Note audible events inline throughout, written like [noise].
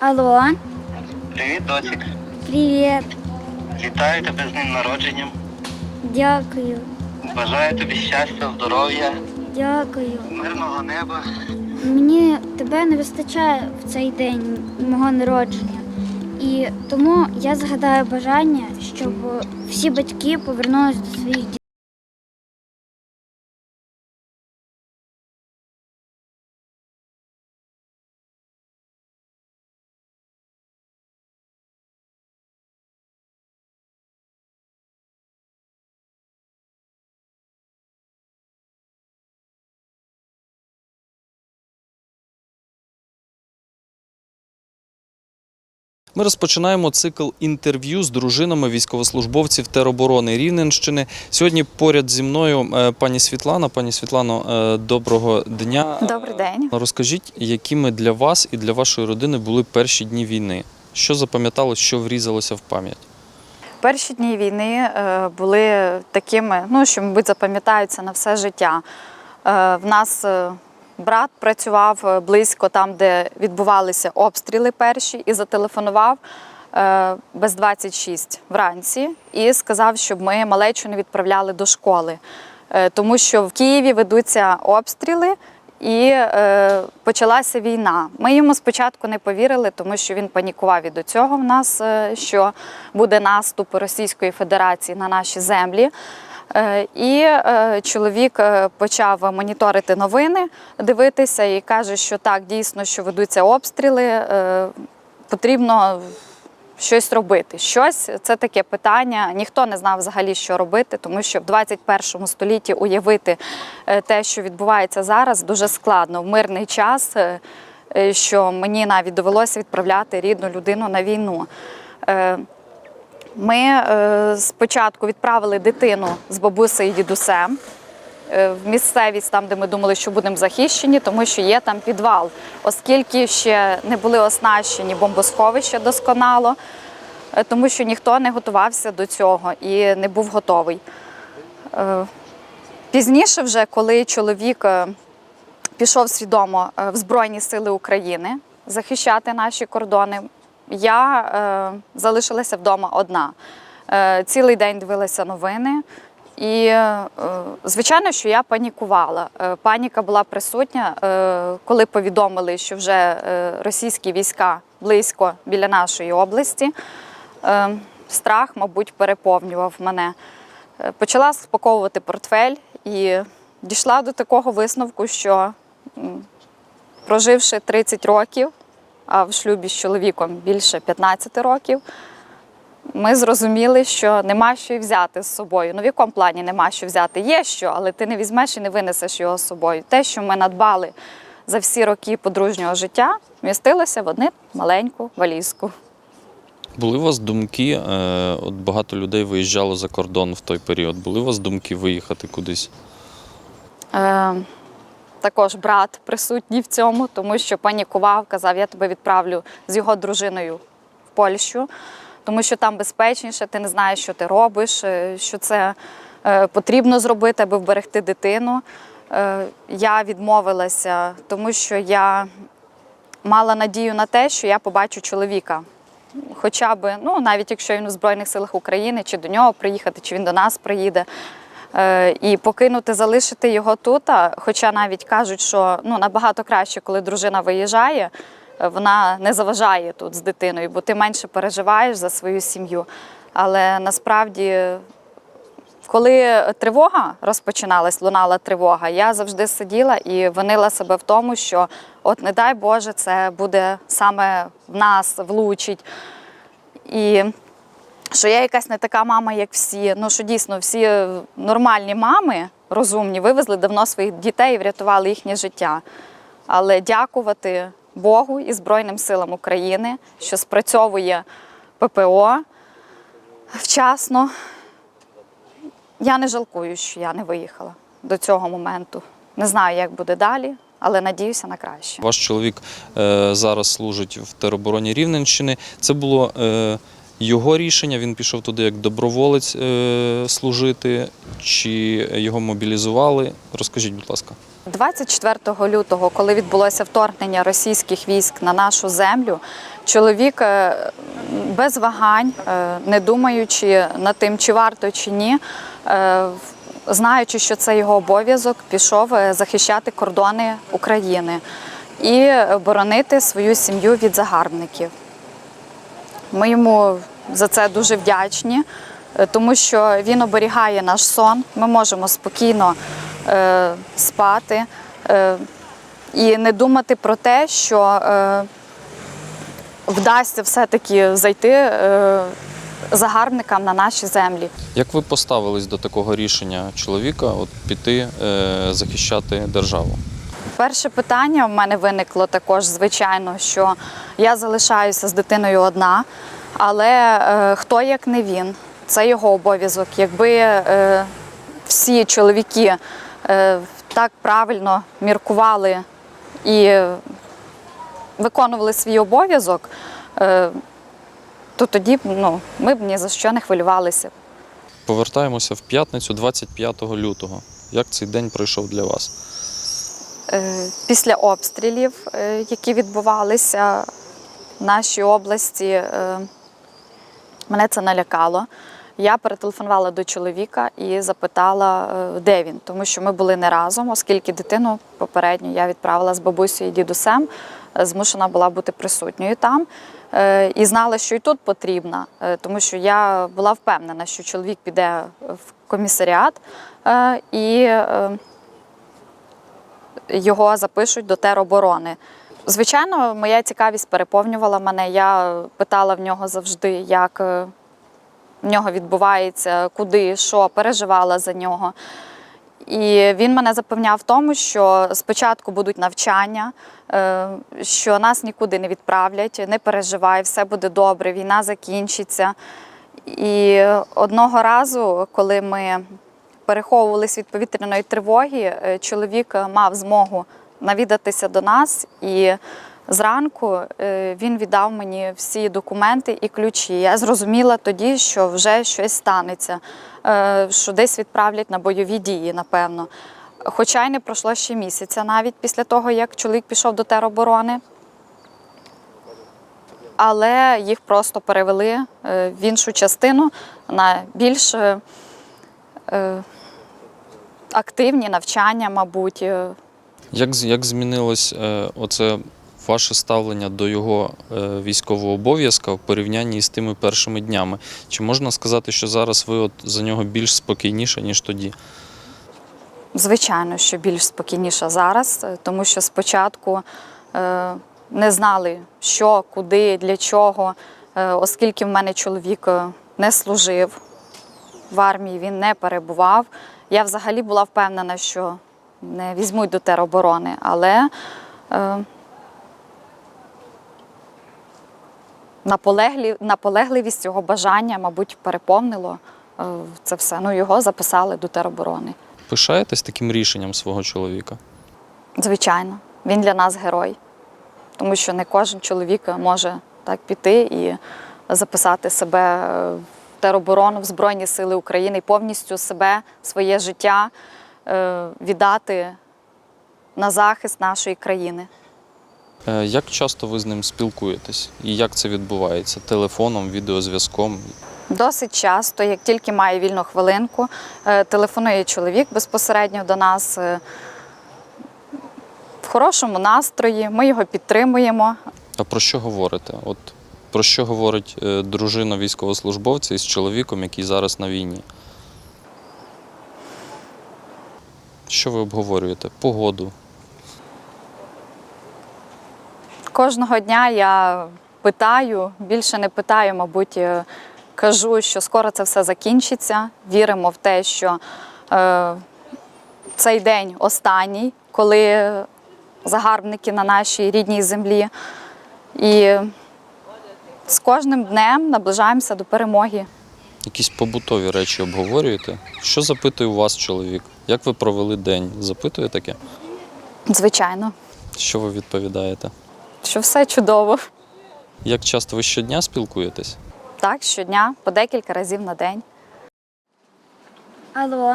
Алло, Привіт, Доцік. привіт. Вітаю тебе з днем народженням. Дякую. Бажаю тобі щастя, здоров'я, Дякую. мирного неба. Мені тебе не вистачає в цей день мого народження. І тому я згадаю бажання, щоб всі батьки повернулися до своїх дітей. Ми розпочинаємо цикл інтерв'ю з дружинами військовослужбовців тероборони Рівненщини. Сьогодні поряд зі мною е, пані Світлана. Пані Світлано, е, доброго дня. Добрий день. Розкажіть, якими для вас і для вашої родини були перші дні війни? Що запам'яталось, що врізалося в пам'ять? Перші дні війни е, були такими, ну що, мабуть, запам'ятаються на все життя. Е, В нас е, брат працював е, близько там, де відбувалися обстріли перші, і зателефонував е, без 26 вранці і сказав, щоб ми малечу не відправляли до школи, Е, тому що в Києві ведуться обстріли. І е, почалася війна. Ми йому спочатку не повірили, тому що він панікував і до цього в нас, що буде наступ Російської Федерації на наші землі. Е, і е, чоловік е, почав моніторити новини, дивитися і каже, що так, дійсно, що ведуться обстріли, потрібно щось робити. Щось це таке питання. Ніхто не знав взагалі, що робити, тому що в 21 столітті уявити те, що відбувається зараз, дуже складно в мирний час. Що мені навіть довелося відправляти рідну людину на війну. Ми е, спочатку відправили дитину з бабусею і дідусем е, в місцевість, там, де ми думали, що будемо захищені, тому що є там підвал. Оскільки ще не були оснащені бомбосховища досконало, е, тому що ніхто не готувався до цього і не був готовий. Пізніше, вже коли чоловік пішов свідомо в Збройні Сили України захищати наші кордони, я е, залишилася вдома одна. Е, цілий день дивилася новини. І, е, звичайно, що я панікувала. Паніка була присутня, коли повідомили, що вже російські війська близько біля нашої області. Страх, мабуть, переповнював мене. Почала спаковувати портфель і дійшла до такого висновку, що проживши 30 років, в шлюбі з чоловіком більше 15 років, ми зрозуміли, що нема що взяти з собою. Ну, в якому плані нема що взяти? Є що, але ти не візьмеш і не винесеш його з собою. Те, що ми надбали за всі роки подружнього життя, вмістилося в одну маленьку валізку. Були у вас думки? е, От багато людей виїжджало за кордон в той період. Були у вас думки виїхати кудись? Е, також брат присутній в цьому, тому що панікував, казав, я тебе відправлю з його дружиною в Польщу, тому що там безпечніше, ти не знаєш, що ти робиш, е, що це е, потрібно зробити, аби вберегти дитину. Е, я відмовилася, тому що я мала надію на те, що я побачу чоловіка. Хоча б, ну навіть якщо він у Збройних силах України, чи до нього приїхати, чи він до нас приїде. Е, І покинути, залишити його тут. Хоча навіть кажуть, що ну набагато краще, коли дружина виїжджає, е, вона не заважає тут з дитиною, бо ти менше переживаєш за свою сім'ю. Але насправді, коли тривога розпочиналась, лунала тривога, я завжди сиділа і винила себе в тому, що от не дай Боже, це буде саме в нас влучить. І що я якась не така мама, як всі. Ну що дійсно всі е, нормальні мами розумні вивезли давно своїх дітей і врятували їхнє життя. Але дякувати Богу і Збройним силам України, що спрацьовує ППО вчасно. Я не жалкую, що я не виїхала до цього моменту. Не знаю, як буде далі, але надіюся на краще. Ваш чоловік е, зараз служить в теробороні Рівненщини. Це було е, його рішення. Він пішов туди як доброволець е, служити, чи його мобілізували? Розкажіть, будь ласка. 24 лютого, коли відбулося вторгнення російських військ на нашу землю, чоловік е, без вагань, е, не думаючи над тим, чи варто чи ні, знаючи, що це його обов'язок, пішов захищати кордони України і боронити свою сім'ю від загарбників. Ми йому за це дуже вдячні, е, тому що він оберігає наш сон. Ми можемо спокійно е, спати е, і не думати про те, що е, вдасться все-таки зайти е, загарбникам на наші землі. Як ви поставились до такого рішення чоловіка от піти е, захищати державу? Перше питання в мене виникло також, звичайно, що я залишаюся з дитиною одна, але е, хто як не він, це його обов'язок. Якби е, всі чоловіки е, так правильно міркували і виконували свій обов'язок, е, то тоді ну, ми б ні за що не хвилювалися. Повертаємося в п'ятницю, 25 лютого. Як цей день пройшов для вас? Е, Після обстрілів, е, які відбувалися в нашій області, е, мене це налякало. Я перетелефонувала до чоловіка і запитала, де він, тому що ми були не разом, оскільки дитину попередньо я відправила з бабусею і дідусем, змушена була бути присутньою там. І знала, що і тут потрібна, тому що я була впевнена, що чоловік піде в комісаріат і його запишуть до тероборони. Звичайно, моя цікавість переповнювала мене. Я питала в нього завжди, як е, в нього відбувається, куди, що, переживала за нього. І він мене запевняв в тому, що спочатку будуть навчання, е, що нас нікуди не відправлять, не переживай, все буде добре, війна закінчиться. І одного разу, коли ми переховувались від повітряної тривоги, е, чоловік мав змогу навідатися до нас, і зранку е, він віддав мені всі документи і ключі. Я зрозуміла тоді, що вже щось станеться, е, що десь відправлять на бойові дії, напевно. Хоча й не пройшло ще місяця навіть після того, як чоловік пішов до тероборони. Але їх просто перевели е, в іншу частину на більш е, е, активні навчання, мабуть. е. Як, як змінилось е, оце ваше ставлення до його е, військового обов'язка в порівнянні з тими першими днями? Чи можна сказати, що зараз ви от за нього більш спокійніше, ніж тоді? Звичайно, що більш спокійніша зараз, е, тому що спочатку е, не знали, що, куди, для чого, е, оскільки в мене чоловік е, не служив в армії, він не перебував. Я взагалі була впевнена, що не візьмуть до тероборони, але е, наполеглі, наполегливість його бажання, мабуть, переповнило е, це все. Ну, його записали до тероборони. Пишаєтесь таким рішенням свого чоловіка? Звичайно, він для нас герой, тому що не кожен чоловік може так піти і записати себе в тероборону в Збройні Сили України і повністю себе, своє життя е, віддати на захист нашої країни. Е, Як часто ви з ним спілкуєтесь? І як це відбувається? Телефоном, відеозв'язком? Досить часто, як тільки має вільну хвилинку, е, телефонує чоловік безпосередньо до нас в хорошому настрої. Ми його підтримуємо. А про що говорите? От про що говорить е, дружина військовослужбовця із чоловіком, який зараз на війні? Що ви обговорюєте? Погоду. Кожного дня я питаю, більше не питаю, мабуть, е, кажу, що скоро це все закінчиться. Віримо в те, що е, цей день останній, коли загарбники на нашій рідній землі. І з кожним днем наближаємося до перемоги. Якісь побутові речі обговорюєте? Що запитує у вас чоловік? Як ви провели день? Запитує таке? Звичайно, Що ви відповідаєте? що все чудово. Як часто ви щодня спілкуєтесь? Так, щодня, по декілька разів на день. Алло,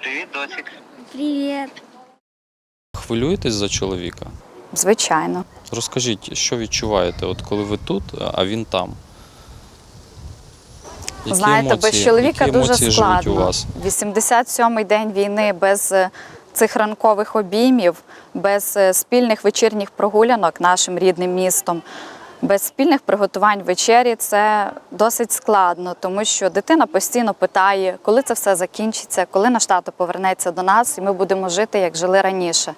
Привіт, дочик. привіт. хвилюєтесь за чоловіка? Звичайно. Розкажіть, що відчуваєте, от коли ви тут, а він там? Які Знаєте, без чоловіка які дуже складно. у вас? 87-й день війни без е, цих ранкових обіймів, без е, спільних вечірніх прогулянок нашим рідним містом, без спільних приготувань вечері це досить складно, тому що дитина постійно питає, коли це все закінчиться, коли наш тато повернеться до нас, і ми будемо жити, як жили раніше.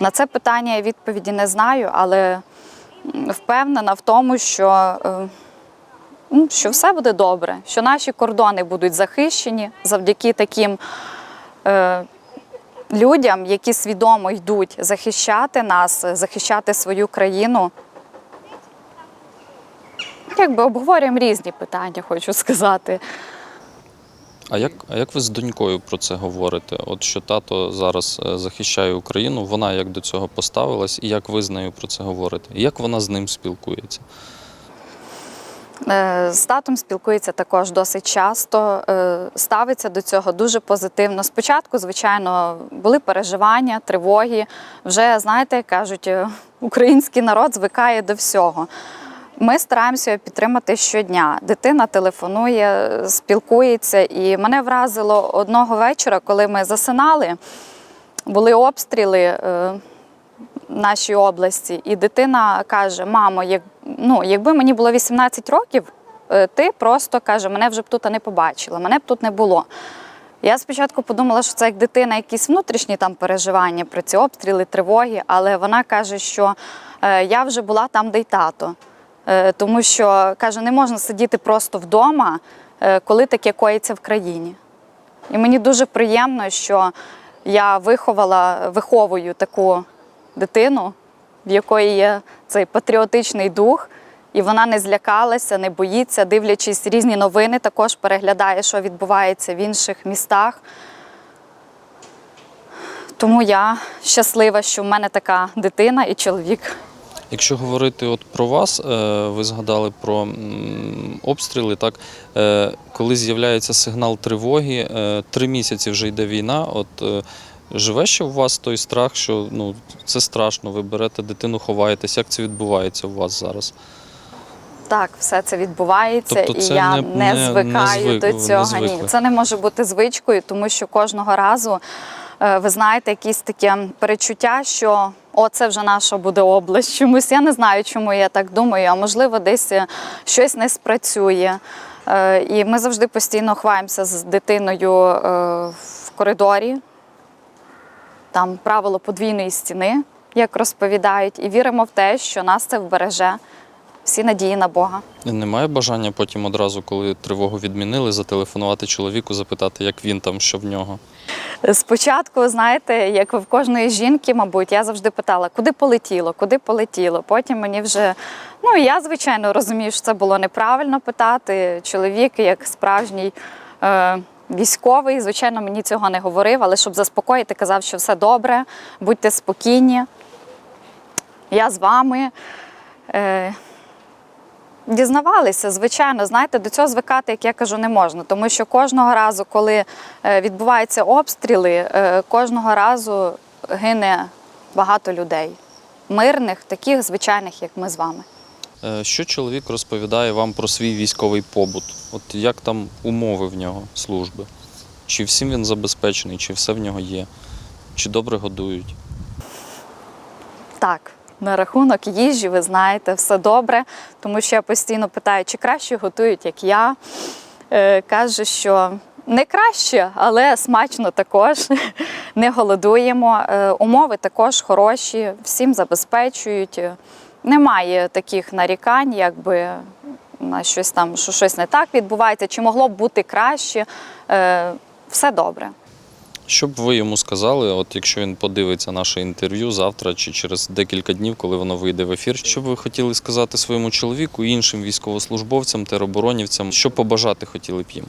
На це питання я відповіді не знаю, але впевнена в тому, що. е, що все буде добре, що наші кордони будуть захищені завдяки таким е, людям, які свідомо йдуть захищати нас, захищати свою країну. Якби обговорюємо різні питання, хочу сказати. А як, а як ви з донькою про це говорите? От що тато зараз е, захищає Україну, вона як до цього поставилась, і як ви з нею про це говорите? І як вона з ним спілкується? Е, З татом спілкується також досить часто, е, ставиться до цього дуже позитивно. Спочатку, звичайно, були переживання, тривоги. Вже, знаєте, кажуть, український народ звикає до всього. Ми стараємося підтримати щодня. Дитина телефонує, спілкується, і мене вразило одного вечора, коли ми засинали, були обстріли. е, нашій області, і дитина каже: Мамо, як, ну, якби мені було 18 років, е, ти просто каже, мене вже б тут не побачила, мене б тут не було. Я спочатку подумала, що це як дитина, якісь внутрішні там переживання про ці обстріли, тривоги, але вона каже, що е, я вже була там, де й тато. Е, тому що каже, не можна сидіти просто вдома, е, коли таке коїться в країні. І мені дуже приємно, що я виховала, виховую таку дитину, в якої є цей патріотичний дух, і вона не злякалася, не боїться, дивлячись різні новини, також переглядає, що відбувається в інших містах. Тому я щаслива, що в мене така дитина і чоловік. Якщо говорити от про вас, е, ви згадали про обстріли, так е, коли з'являється сигнал тривоги, е, три місяці вже йде війна. От живе ще у вас той страх, що ну це страшно, ви берете дитину, ховаєтесь. Як це відбувається у вас зараз? Так, все це відбувається, Тобто і я не- не, не- звикаю не звик- до цього. Ні, це не може бути звичкою, тому що кожного разу ви знаєте якісь таке перечуття, що о, це вже наша буде область. Чомусь я не знаю, чому я так думаю, а можливо, десь е, щось не спрацює. Е, І ми завжди постійно хваємося з дитиною е, в коридорі. Там правило подвійної стіни, як розповідають, і віримо в те, що нас це вбереже. Всі надії на Бога. Немає бажання потім одразу, коли тривогу відмінили, зателефонувати чоловіку, запитати, як він там, що в нього. Спочатку, знаєте, як в кожної жінки, мабуть, я завжди питала, куди полетіло, куди полетіло. Потім мені вже, ну я звичайно розумію, що це було неправильно питати. Чоловік, як справжній е, військовий, звичайно, мені цього не говорив, але щоб заспокоїти, казав, що все добре, будьте спокійні. Я з вами. Дізнавалися, звичайно, знаєте, до цього звикати, як я кажу, не можна, тому що кожного разу, коли е, відбуваються обстріли, е, кожного разу гине багато людей, мирних, таких звичайних, як ми з вами. Е, Що чоловік розповідає вам про свій військовий побут? От як там умови в нього служби? Чи всім він забезпечений, чи все в нього є, чи добре годують? Так, на рахунок їжі, ви знаєте, все добре, тому що я постійно питаю, чи краще готують, як я. Е, каже, що не краще, але смачно також. [laughs] Не голодуємо. Е, умови також хороші, всім забезпечують. Немає таких нарікань, якби на щось там, що щось не так відбувається, чи могло б бути краще. Е, все добре. Що б ви йому сказали, от якщо він подивиться наше інтерв'ю завтра чи через декілька днів, коли воно вийде в ефір, що б ви хотіли сказати своєму чоловіку, іншим військовослужбовцям, тероборонівцям, що побажати хотіли б їм?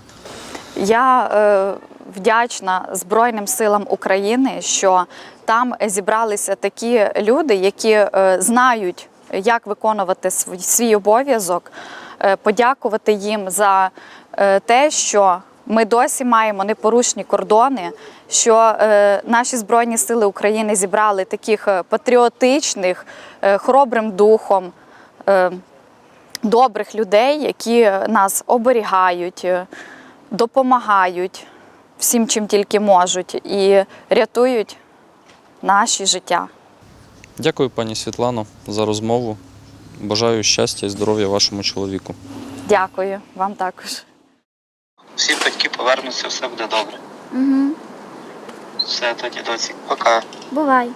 Я е, вдячна Збройним силам України, що там зібралися такі люди, які е, знають, як виконувати свій, свій обов'язок, е, подякувати їм за е, те, що ми досі маємо непорушні кордони, що е, наші Збройні Сили України зібрали таких е, патріотичних, е, хоробрим духом, е, добрих людей, які нас оберігають, допомагають всім, чим тільки можуть, і рятують наші життя. Дякую, пані Світлано, за розмову. Бажаю щастя і здоров'я вашому чоловіку. Дякую вам також. Всі батьки повернуться, все буде добре. Угу. Все тоді, досі, Пока. Бувай.